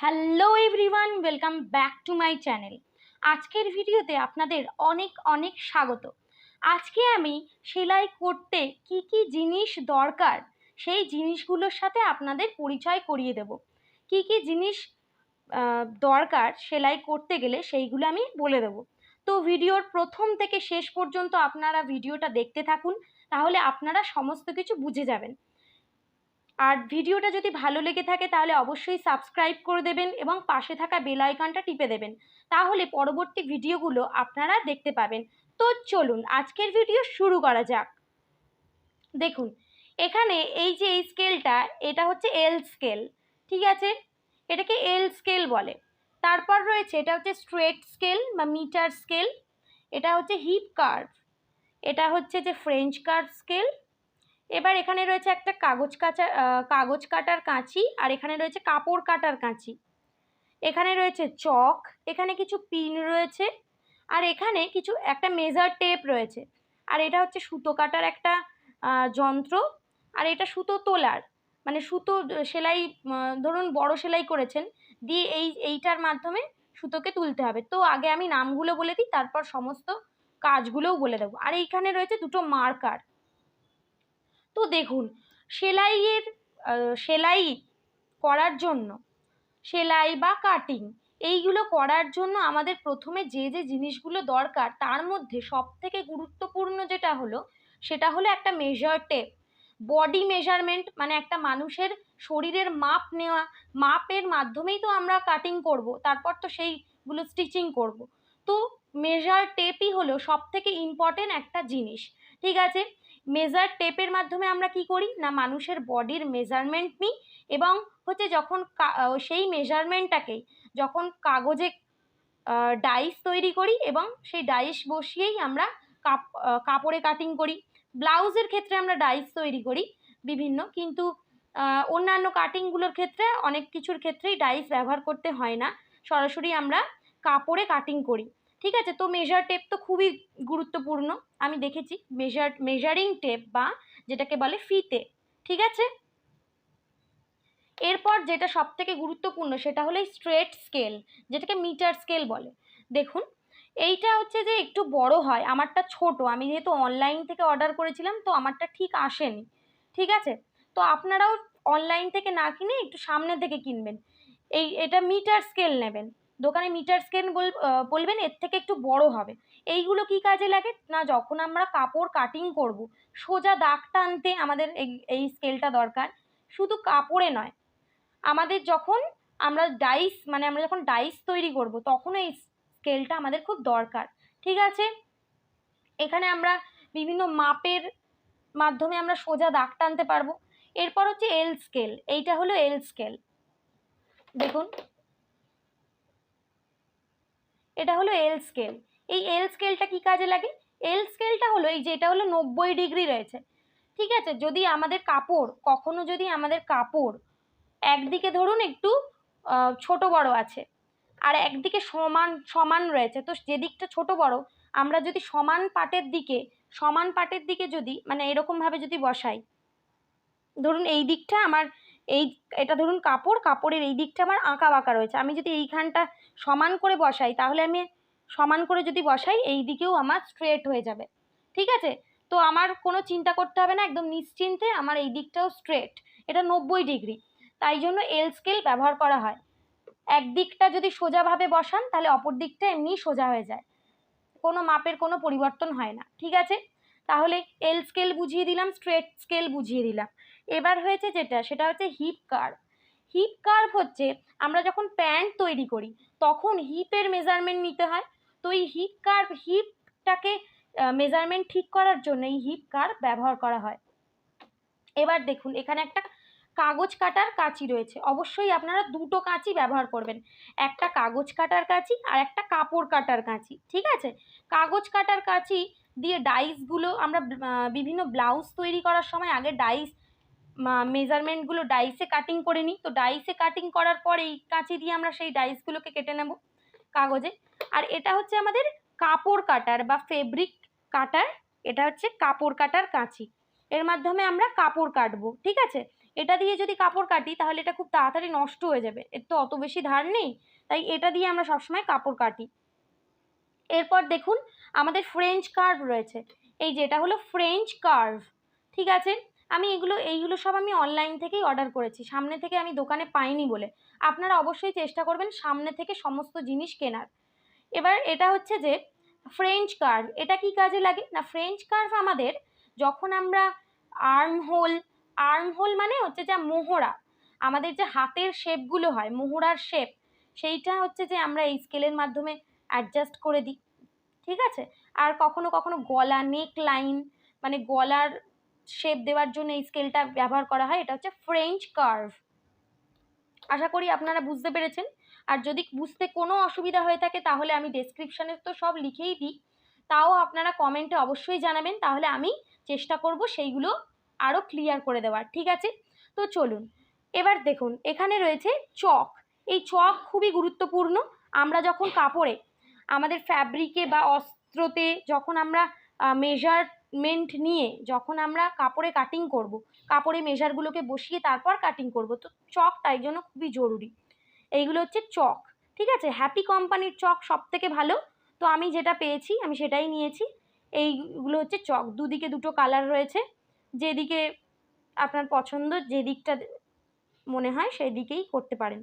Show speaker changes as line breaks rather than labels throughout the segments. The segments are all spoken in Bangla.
Hello everyone welcome back to my channel আজকের ভিডিওতে আপনাদের অনেক অনেক স্বাগত। আজকে আমি সেলাই করতে কি কি জিনিস দরকার, সেই জিনিসগুলোর সাথে আপনাদের পরিচয় করিয়ে দেব। কি কি জিনিস দরকার সেলাই করতে গেলে সেইগুলো আমি বলে দেব। তো ভিডিওর প্রথম থেকে শেষ পর্যন্ত আপনারা ভিডিওটা দেখতে থাকুন, তাহলে আপনারা সমস্ত কিছু বুঝে যাবেন। আর ভিডিওটা যদি ভালো লেগে থাকে তাহলে অবশ্যই সাবস্ক্রাইব করে দেবেন এবং পাশে থাকা বেল আইকনটা টিপে দেবেন। তাহলে পরবর্তী ভিডিওগুলো আপনারা দেখতে পাবেন। তো চলুন, আজকের ভিডিও শুরু করা যাক। দেখুন, এখানে এই যে এই স্কেলটা, এটা হচ্ছে এল স্কেল ঠিক আছে? এটাকে এল স্কেল বলে। তারপর রয়েছে, এটা হচ্ছে স্ট্রেট স্কেল বা মিটার স্কেল এটা হচ্ছে হিপ কার্ভ এটা হচ্ছে যে ফ্রেঞ্চ কার্ভ স্কেল এবার এখানে রয়েছে একটা কাগজ কাচা কাগজ কাটার কাঁচি আর এখানে রয়েছে কাপড় কাটার কাঁচি। এখানে রয়েছে চক, এখানে কিছু পিন রয়েছে আর এখানে কিছু, একটা মেজার টেপ রয়েছে। আর এটা হচ্ছে সুতো কাটার একটা যন্ত্র আর এটা সুতো তোলার। মানে সুতো সেলাই ধরুন বড় সেলাই করেছেন, দিয়ে এই, এইটার মাধ্যমে সুতোকে তুলতে হবে। তো আগে আমি নামগুলো বলে দিই, তারপর সমস্ত কাজগুলোও বলে দেবো। আর এইখানে রয়েছে দুটো মার্কার। তো দেখুন, সেলাইয়ের সেলাই করার জন্য, সেলাই বা কাটিং এইগুলো করার জন্য আমাদের প্রথমে যে যে জিনিসগুলো দরকার, তার মধ্যে সব থেকে গুরুত্বপূর্ণ যেটা হলো, সেটা হলো একটা মেজার টেপ বডি মেজারমেন্ট মানে একটা মানুষের শরীরের মাপ নেওয়া, মাপের মাধ্যমেই তো আমরা কাটিং করব, তারপর তো সেইগুলো স্টিচিং করব। তো মেজার টেপই হলো সব থেকে ইম্পর্টেন্ট একটা জিনিস, ঠিক আছে? মেজার টেপের মাধ্যমে আমরা কি করি? না, মানুষের বডির মেজারমেন্ট নিই এবং হচ্ছে যখন সেই মেজারমেন্টটাকেই যখন কাগজে ডাইস তৈরি করি এবং সেই ডাইস বসিয়েই আমরা কাপ কাপড়ে কাটিং করি। ব্লাউজের ক্ষেত্রে আমরা ডাইস তৈরি করি বিভিন্ন, কিন্তু অন্যান্য কাটিংগুলোর ক্ষেত্রে অনেক কিছুর ক্ষেত্রেই ডাইস ব্যবহার করতে হয় না। সরাসরি আমরা কাপড়ে কাটিং করি। ঠিক আছে? তো মেজার টেপ তো খুবই গুরুত্বপূর্ণ। আমি দেখেছি। মেজার মেজারিং টেপ বা যেটাকে বলে ফিতে ঠিক আছে? এরপর যেটা সব থেকে গুরুত্বপূর্ণ সেটা হলো স্ট্রেট স্কেল যেটাকে মিটার স্কেল বলে। দেখুন, এইটা হচ্ছে যে একটু বড় হয়, আমারটা ছোট। আমি যেহেতু অনলাইন থেকে অর্ডার করেছিলাম, তো আমারটা ঠিক আসেনি। ঠিক আছে? তো আপনারাও অনলাইন থেকে না কিনে একটু সামনে থেকে কিনবেন। এই, এটা মিটার স্কেল নেবেন। দোকানে মিটার স্কেল বলবেন, এর থেকে একটু বড় হবে। এইগুলো কি কাজে লাগে? না, যখন আমরা কাপড় কাটিং করব, সোজা দাগ টানতে আমাদের এই এই স্কেলটা দরকার। শুধু কাপড়ে নয়, আমাদের যখন আমরা ডাইস মানে আমরা যখন ডাইস তৈরি করব তখন এই স্কেলটা আমাদের খুব দরকার। ঠিক আছে? এখানে আমরা বিভিন্ন মাপের মাধ্যমে আমরা সোজা দাগ টানতে পারব। এরপর হচ্ছে এল স্কেল এইটা হলো এল স্কেল দেখুন এটা হলো এল স্কেল এই এল স্কেলটা কি কাজে লাগে? এল স্কেলটা হলো এই যে এটা হলো নব্বই ডিগ্রি রয়েছে। ঠিক আছে? যদি আমাদের কাপড়, কখনো যদি আমাদের কাপড় একদিকে ধরুন একটু ছোট বড় আছে, আর একদিকে সমান সমান রয়েছে, তো যেদিকটা ছোট বড়, আমরা যদি সমান পাটের দিকে, সমান পাটের দিকে যদি মানে এরকমভাবে যদি বসাই, ধরুন এই দিকটা আমার এই, এটা ধরুন কাপড়, কাপড়ের এই দিকটা আমার আঁকা বাঁকা রয়েছে। আমি যদি এইখানটা সমান করে বসাই, তাহলে আমি সমান করে যদি বসাই, এই দিকেও আমার স্ট্রেট হয়ে যাবে। ঠিক আছে? তো আমার কোনো চিন্তা করতে হবে না, একদম নিশ্চিন্তে আমার এই দিকটাও স্ট্রেট এটা নব্বই ডিগ্রি। তাই জন্য এল স্কেল ব্যবহার করা হয়। এক দিকটা যদি সোজাভাবে বসান, তাহলে অপর দিকটা এমনি সোজা হয়ে যায়। কোনো মাপের কোনো পরিবর্তন হয় না। ঠিক আছে? তাহলে এল স্কেল বুঝিয়ে দিলাম স্ট্রেট স্কেল বুঝিয়ে দিলাম। এবার হয়েছে যেটা, সেটা হচ্ছে হিপ কার্ভ হিপ কার্ভ হচ্ছে আমরা যখন প্যান্ট তৈরি করি, তখন হিপের মেজারমেন্ট নিতে হয়। তো এই হিপ কার্ভ হিপটাকে মেজারমেন্ট ঠিক করার জন্য এই হিপ কার্ভ ব্যবহার করা হয়। এবার দেখুন, এখানে একটা কাগজ কাটার কাঁচি রয়েছে। অবশ্যই আপনারা দুটো কাঁচি ব্যবহার করবেন। একটা কাগজ কাটার কাঁচি আর একটা কাপড় কাটার কাঁচি, ঠিক আছে? কাগজ কাটার কাঁচি দিয়ে ডাইসগুলো আমরা বিভিন্ন ব্লাউজ তৈরি করার সময় আগে ডাইস মেজারমেন্টগুলো ডাইসে কাটিং করে নিই। তো ডাইসে কাটিং করার পর এই কাঁচি দিয়ে আমরা সেই ডাইসগুলোকে কেটে নেব কাগজে। আর এটা হচ্ছে আমাদের কাপড় কাটার বা ফেব্রিক কাটার, এটা হচ্ছে কাপড় কাটার কাঁচি। এর মাধ্যমে আমরা কাপড় কাটবো, ঠিক আছে? এটা দিয়ে যদি কাপড় কাটি, তাহলে এটা খুব তাড়াতাড়ি নষ্ট হয়ে যাবে। এর তো অত বেশি ধার নেই, তাই এটা দিয়ে আমরা সবসময় কাপড় কাটি। এরপর দেখুন, আমাদের ফ্রেঞ্চ কার্ভ রয়েছে। এই যে, এটা হলো ফ্রেঞ্চ কার্ভ ঠিক আছে? আমি এগুলো, এইগুলো সব আমি অনলাইন থেকেই অর্ডার করেছি। সামনে থেকে আমি দোকানে পাইনি বলে। আপনারা অবশ্যই চেষ্টা করবেন সামনে থেকে সমস্ত জিনিস কেনার। এবার এটা হচ্ছে যে ফ্রেঞ্চ কার্ভ এটা কি কাজে লাগে? না ফ্রেঞ্চ কার্ভ আমাদের যখন আমরা আর্ম হোল আর্ম হোল মানে হচ্ছে যা মোহরা। আমাদের যে হাতের শেপগুলো হয়, মোহরার শেপ সেইটা হচ্ছে যে আমরা এই স্কেলের মাধ্যমে অ্যাডজাস্ট করে দিই। ঠিক আছে? আর কখনো কখনো গলা নেক লাইন মানে গলার শেপ দেওয়ার জন্য এই স্কেলটা ব্যবহার করা হয়, এটা হচ্ছে ফ্রেঞ্চ কার্ভ আশা করি আপনারা বুঝতে পেরেছেন। আর যদি বুঝতে কোনো অসুবিধা হয়ে থাকে, তাহলে আমি ডেসক্রিপশানে তো সব লিখেই দিই। তাও আপনারা কমেন্টে অবশ্যই জানাবেন, তাহলে আমি চেষ্টা করব সেইগুলো আরও ক্লিয়ার করে দেওয়ার, ঠিক আছে? তো চলুন, এবার দেখুন, এখানে রয়েছে চক এই চক খুবই গুরুত্বপূর্ণ। আমরা যখন কাপড়ে, আমাদের ফ্যাব্রিকে বা অস্ত্রতে যখন আমরা মেজারমেন্ট নিয়ে যখন আমরা কাপড়ে কাটিং করব, কাপড়ে মেজারগুলোকে বসিয়ে তারপর কাটিং করব, তো চক তাই জন্য খুবই জরুরি। এইগুলো হচ্ছে চক ঠিক আছে? হ্যাপি কোম্পানির চক সব থেকে ভালো। তো আমি যেটা পেয়েছি, আমি সেটাই নিয়েছি। এইগুলো হচ্ছে চক দুদিকে দুটো কালার রয়েছে। যেদিকে আপনার পছন্দ যে দিকটা মনে হয় সেই দিকেই করতে পারেন।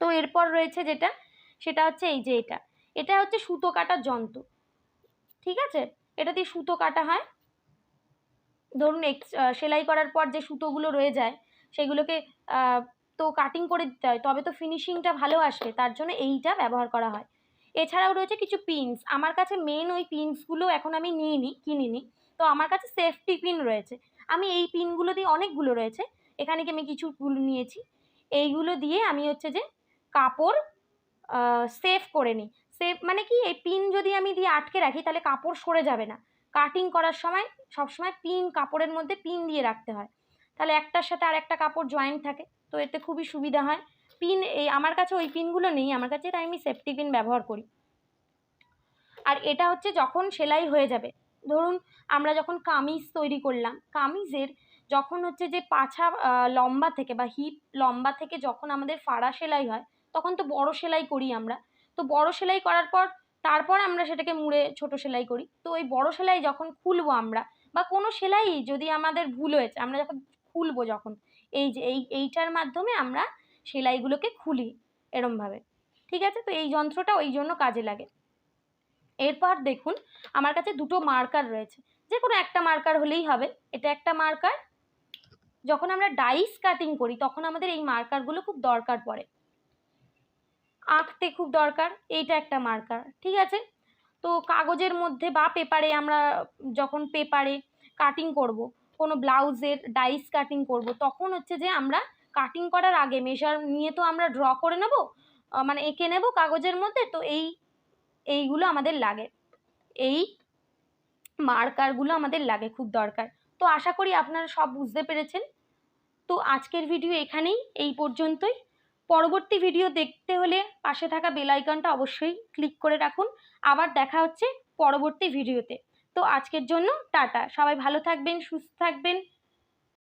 তো এরপর রয়েছে যেটা, সেটা হচ্ছে এই যে এটা। এটা হচ্ছে সুতো কাটার যন্ত্র, ঠিক আছে? এটা দিয়ে সুতো কাটা হয়। ধরুন সেলাই করার পর যে সুতোগুলো রয়ে যায়, সেগুলোকে তো কাটিং করে দিতে হয়, তবে তো ফিনিশিংটা ভালো আসবে তার জন্য এইটা ব্যবহার করা হয়। এছাড়াও রয়েছে কিছু পিনস আমার কাছে মেন ওই পিনসগুলো এখন আমি নিইনি, কিনিনি, তো আমার কাছে সেফটি পিন রয়েছে। আমি এই পিনগুলো দিয়ে অনেকগুলো রয়েছে, এখানে কি আমি কিছুগুলো নিয়েছি, এইগুলো দিয়ে আমি হচ্ছে যে কাপড় সেফ করে নিই। সেফ মানে কি, এই পিন যদি আমি দিয়ে আটকে রাখি, তাহলে কাপড় সরে যাবে না। কাটিং করার সময়, সবসময় পিন কাপড়ের মধ্যে পিন দিয়ে রাখতে হয়। তাহলে একটার সাথে আর একটা কাপড় জয়েন্ট থাকে, তো এতে খুবই সুবিধা হয়। পিন এই আমার কাছে ওই পিনগুলো নেই, আমার কাছে তাই আমি সেফটি পিন ব্যবহার করি। আর এটা হচ্ছে যখন সেলাই হয়ে যাবে, ধরুন আমরা যখন কামিজ তৈরি করলাম, কামিজের যখন হচ্ছে যে পাছা লম্বা থেকে বা হিপ লম্বা থেকে যখন আমাদের ফাড়া সেলাই হয়, তখন তো বড় সেলাই করি আমরা। তো বড় সেলাই করার পর তারপর আমরা সেটাকে মুড়ে ছোট সেলাই করি। তো ওই বড় সেলাই যখন খুলবো আমরা, বা কোনো সেলাই যদি আমাদের ভুল হয়েছে, আমরা যখন খুলবো যখন, এই যে এই, এইটার মাধ্যমে আমরা সেলাইগুলোকে খুলি এরমভাবে। ঠিক আছে? তো এই যন্ত্রটা ওই জন্য কাজে লাগে। এরপর দেখুন, আমার কাছে দুটো মার্কার রয়েছে। যে কোনো একটা মার্কার হলেই হবে। এটা একটা মার্কার। যখন আমরা ডাইস কাটিং করি, তখন আমাদের এই মার্কারগুলো খুব দরকার পড়ে। আঁকতে খুব দরকার, এইটা একটা মার্কার ঠিক আছে? তো কাগজের মধ্যে বা পেপারে আমরা যখন পেপারে কাটিং করব, কোনো ব্লাউজের ডাইস কাটিং করব, তখন হচ্ছে যে আমরা কাটিং করার আগে মেশার নিয়ে তো আমরা ড্র করে নেব মানে এঁকে নেব কাগজের মধ্যে, তো এই, এইগুলো আমাদের লাগে। এই মার্কারগুলো আমাদের লাগে খুব দরকার। তো আশা করি আপনারা সব বুঝতে পেরেছেন। তো আজকের ভিডিও এখানেই, এই পর্যন্তই। পরবর্তী ভিডিও দেখতে হলে পাশে থাকা বেল আইকনটা অবশ্যই ক্লিক করে রাখুন। আবার দেখা হচ্ছে পরবর্তী ভিডিওতে তো আজকের জন্য টাটা। সবাই ভালো থাকবেন, সুস্থ থাকবেন।